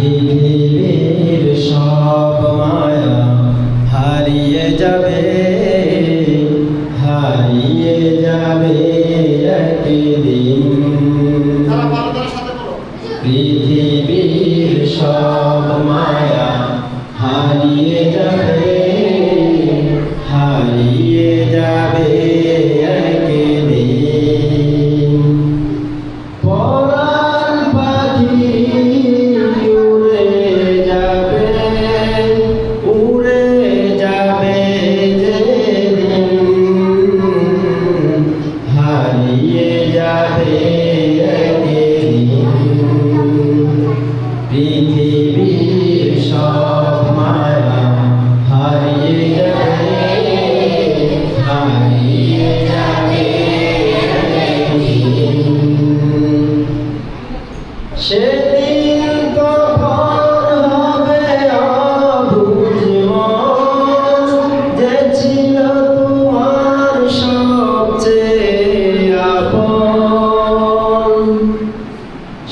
পৃথিবীর সব মায়া হারিয়ে যাবে হারিয়ে যাবে একদিন। পৃথিবীর সব মায়া হারিয়ে যাবে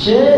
সে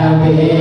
าปิ